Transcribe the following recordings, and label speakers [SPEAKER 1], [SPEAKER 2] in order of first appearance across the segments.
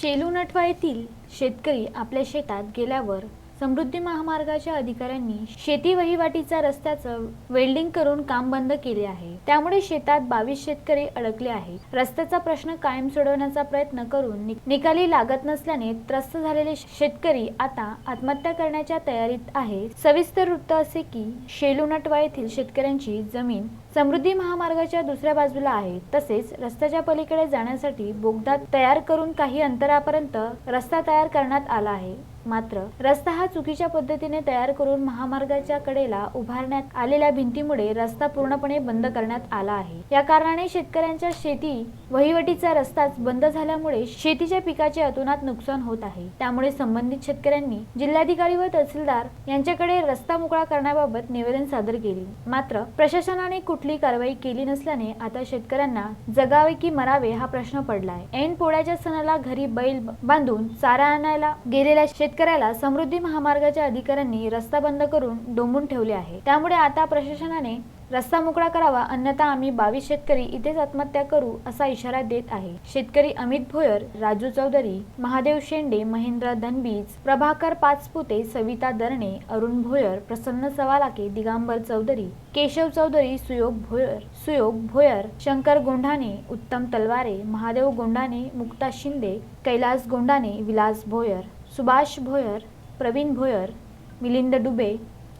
[SPEAKER 1] शेलू नटवा येथील शेतकरी आपल्या शेतात गेल्यावर समृद्धी महामार्गाच्या अधिकाऱ्यांनी शेती वहिवाटीचा रस्त्याचं वेल्डिंग करून काम बंद केले आहे. त्यामुळे शेतात बावीस शेतकरी अडकले आहेत रस्त्याचा प्रश्न कायम सोडवण्याचा प्रयत्न करून निकाली लागत नसल्याने त्रस्त झालेले शेतकरी आता आत्महत्या करण्याच्या तयारीत आहे. सविस्तर वृत्त असे की शेलुनटवा येथील शेतकऱ्यांची जमीन समृद्धी महामार्गाच्या दुसऱ्या बाजूला आहे. तसेच रस्त्याच्या पलीकडे जाण्यासाठी बोगदा तयार करून काही अंतरापर्यंत रस्ता तयार करण्यात आला आहे. मात्र रस्ता हा चुकीच्या पद्धतीने तयार करून महामार्गाच्या कडेला उभारण्यात आलेल्या भिंतीमुळे रस्ता पूर्णपणे बंद करण्यात आला आहे. या कारणाने शेतकऱ्यांच्या शेती वहिवटीचा रस्ताच बंद झाल्यामुळे शेतीच्या पिकाचे अतोनात नुकसान होत आहे. त्यामुळे संबंधित शेतकऱ्यांनी जिल्हाधिकारी व तहसीलदार यांच्याकडे रस्ता मोकळा करण्याबाबत निवेदन सादर केले. मात्र प्रशासनाने कुठली कारवाई केली नसल्याने आता शेतकऱ्यांना जगावे की मरावे हा प्रश्न पडलाय. ऐन पोळ्याच्या सणाला घरी बैल बांधून चारा आणायला गेलेल्या शेतकऱ्याला समृद्धी महामार्गाच्या अधिकाऱ्यांनी रस्ता बंद करून डोंबून ठेवले आहे. त्यामुळे आता प्रशासनाने रस्ता मोकळा करावा अन्यथा आम्ही बावीस शेतकरी इथेच आत्महत्या करू असा इशारा देत आहे. शेतकरी अमित भोयर राजू चौधरी महादेव शेंडे महेंद्र धनबीज प्रभाकर पाचपुते सविता दरणे अरुण भोयर प्रसन्न सवालाके दिगांबर चौधरी केशव चौधरी सुयोग भोयर सुयोग भोयर शंकर गोंढाणे उत्तम तलवारे महादेव गोंढाणे मुक्ता शिंदे कैलास गोंडाने विलास भोयर. सुभाष भोयर प्रवीण भोयर मिलिंद डुबे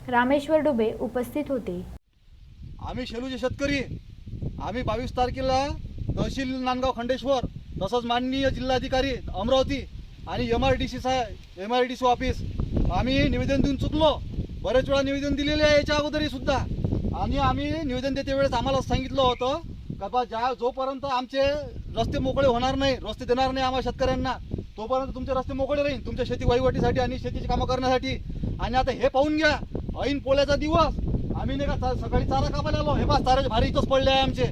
[SPEAKER 1] रामेश्वर डुबे उपस्थित होते.
[SPEAKER 2] आम्ही शेलूचे शेतकरी. आम्ही बावीस तारखेला तहसील नांदगाव खंडेश्वर तसंच माननीय जिल्हाधिकारी अमरावती आणि एम आर डी सी साहेब M R D C office आम्ही निवेदन देऊन चुकलो. बरेच वेळा निवेदन दिलेले आहे याच्या अगोदरही सुद्धा. आणि आम्ही निवेदन देते वेळेस आम्हाला सांगितलं होतं का बा ज्या जोपर्यंत आमचे रस्ते मोकळे होणार नाही रस्ते देणार नाही आम्हाला शेतकऱ्यांना तोपर्यंत तुमचे रस्ते मोकळे राहील तुमच्या शेती वहिवटीसाठी आणि शेतीची कामं करण्यासाठी. आणि आता हे पाहून घ्या ऐन पोळ्याचा दिवस. आम्ही नाही का सकाळी चारा कापायला आलो. हे बा चाराचे भारी इथंच पडले आहे आमचे.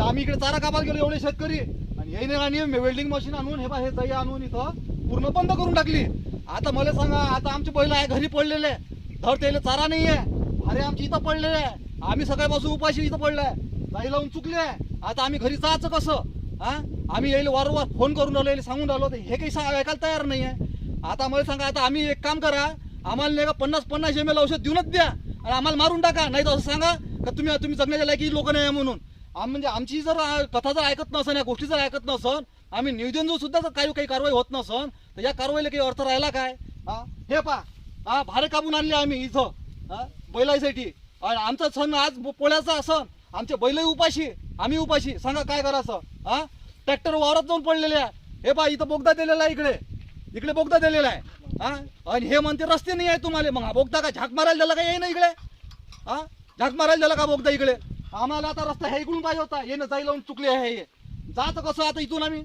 [SPEAKER 2] आम्ही इकडे चारा कापायला गेलो एवढे शेतकरी. आणि हे नाही आणि वेल्डिंग मशीन आणून हे बा हे जाई आणून इथं पूर्ण बंद करून टाकली. आता मला सांगा आता आमचे बैल आहे घरी पडलेले धर त्याला चारा नाही आहे. अरे आमची इथं पडलेले आहे. आम्ही सकाळपासून उपाशी इथं पडलाय जाई लावून चुकले आता आम्ही घरी जायचं कसं? हा? आम्ही येईल वारंवार फोन करून राहिलो याला सांगून राहिलो हे काही सांग ऐकायला तयार नाही आहे आता मला सांगा आता आम्ही एक काम करा आम्हाला नाही का पन्नास पन्नास एम एल औषध देऊनच द्या आणि आम्हाला मारून टाका नाही तर असं सांगा का तुम्ही तुम्ही जगण्याच्या लायकी लोक नाही आहे म्हणून. आम म्हणजे आमची जर कथा जर ऐकत नसन या गोष्टी जर ऐकत नसन आम्ही निवेदन जो सुद्धा जर काही काही कारवाई होत नसन तर या कारवाईला काही अर्थ राहिला काय? हा? हे पा हा भारे कापून आणले आम्ही इथं. हा? बैलासाठी. आणि आमचा सण आज पोळ्याचा सण. आमचे बैलही उपाशी. आम्ही उपाशी. सांगा काय करायचं? हा? ट्रॅक्टर वावरात जाऊन पडलेले आहे. हे पा इथं बोगदा दिलेला आहे इकडे. इकडे बोगदा दिलेला आहे. हा? आणि हे म्हणते रस्ते नाही आहे तुम्हाला. मग हा बोगदा का झाक मारायला दिला का? येई ना इकडे. हा? झाक मारायला दिला का बोगदा इकडे? आम्हाला आता रस्ता हे इकडून पाहिजे होता. येणं जाई लावून चुकले आहे हे. जायचं कसं आता इथून आम्ही?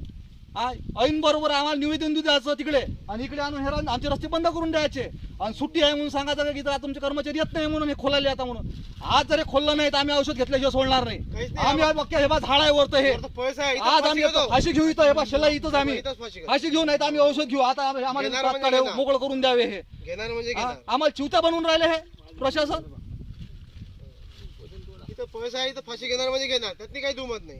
[SPEAKER 2] ऐन बरोबर आम्हाला निवेदन देऊ द्यायचं तिकडे. आणि इकडे आणून हे आमचे रस्ते बंद करून द्यायचे. आणि सुट्टी आहे म्हणून सांगायचं का की इथं तुमचे कर्मचारी येत नाही म्हणून हे खोलायला आता म्हणून. आज जर हे खोललं नाही तर आम्ही औषध घेतल्याशिवाय सोडणार नाही. आम्ही बघ हे बा झाड आहे वरतं हे. आज आम्ही. फाशी घेऊ इथं हे बा शेला इथंच आम्ही.
[SPEAKER 3] फाशी.
[SPEAKER 2] फाशी घेऊ नाही तर आम्ही औषध घेऊ. आता आम्ही- आम्हाला
[SPEAKER 3] म्हणजे.
[SPEAKER 2] मोकळं करून द्यावे हे.
[SPEAKER 3] घेणार म्हणजे
[SPEAKER 2] आम्हाला चिवत्या बनवून राहिले हे प्रशासन?
[SPEAKER 3] इथं पैसा आहे इथं फाशी घेणार म्हणजे घेणार. त्यातनी काही दुमत नाही.